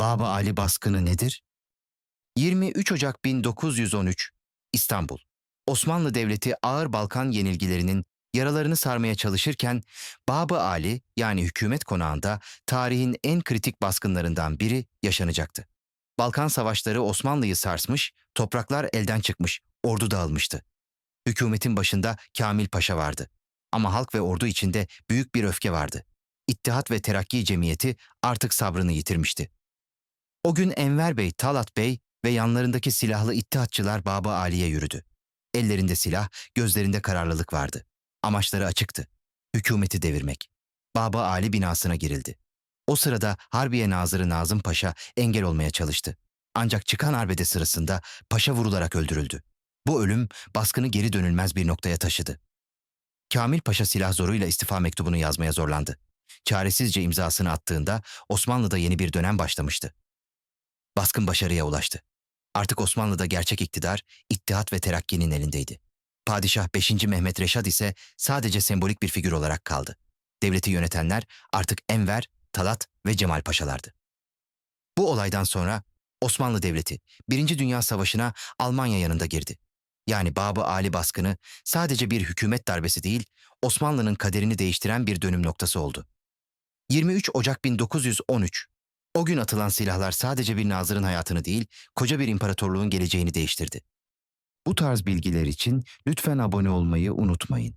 Baba Ali baskını nedir? 23 Ocak 1913 İstanbul. Osmanlı Devleti ağır Balkan yenilgilerinin yaralarını sarmaya çalışırken Babı Ali yani hükümet konağında tarihin en kritik baskınlarından biri yaşanacaktı. Balkan savaşları Osmanlı'yı sarsmış, topraklar elden çıkmış, ordu dağılmıştı. Hükümetin başında Kamil Paşa vardı. Ama halk ve ordu içinde büyük bir öfke vardı. İttihat ve Terakki Cemiyeti artık sabrını yitirmişti. O gün Enver Bey, Talat Bey ve yanlarındaki silahlı ittihatçılar Baba Ali'ye yürüdü. Ellerinde silah, gözlerinde kararlılık vardı. Amaçları açıktı. Hükümeti devirmek. Baba Ali binasına girildi. O sırada Harbiye Nazırı Nazım Paşa engel olmaya çalıştı. Ancak çıkan arbede sırasında paşa vurularak öldürüldü. Bu ölüm baskını geri dönülmez bir noktaya taşıdı. Kamil Paşa silah zoruyla istifa mektubunu yazmaya zorlandı. Çaresizce imzasını attığında Osmanlı'da yeni bir dönem başlamıştı. Baskın başarıya ulaştı. Artık Osmanlı'da gerçek iktidar, ittihat ve terakkinin elindeydi. Padişah 5. Mehmet Reşad ise sadece sembolik bir figür olarak kaldı. Devleti yönetenler artık Enver, Talat ve Cemal Paşalardı. Bu olaydan sonra Osmanlı Devleti 1. Dünya Savaşı'na Almanya yanında girdi. Yani Babı Ali baskını sadece bir hükümet darbesi değil, Osmanlı'nın kaderini değiştiren bir dönüm noktası oldu. 23 Ocak 1913 O gün atılan silahlar sadece bir nazırın hayatını değil, koca bir imparatorluğun geleceğini değiştirdi. Bu tarz bilgiler için lütfen abone olmayı unutmayın.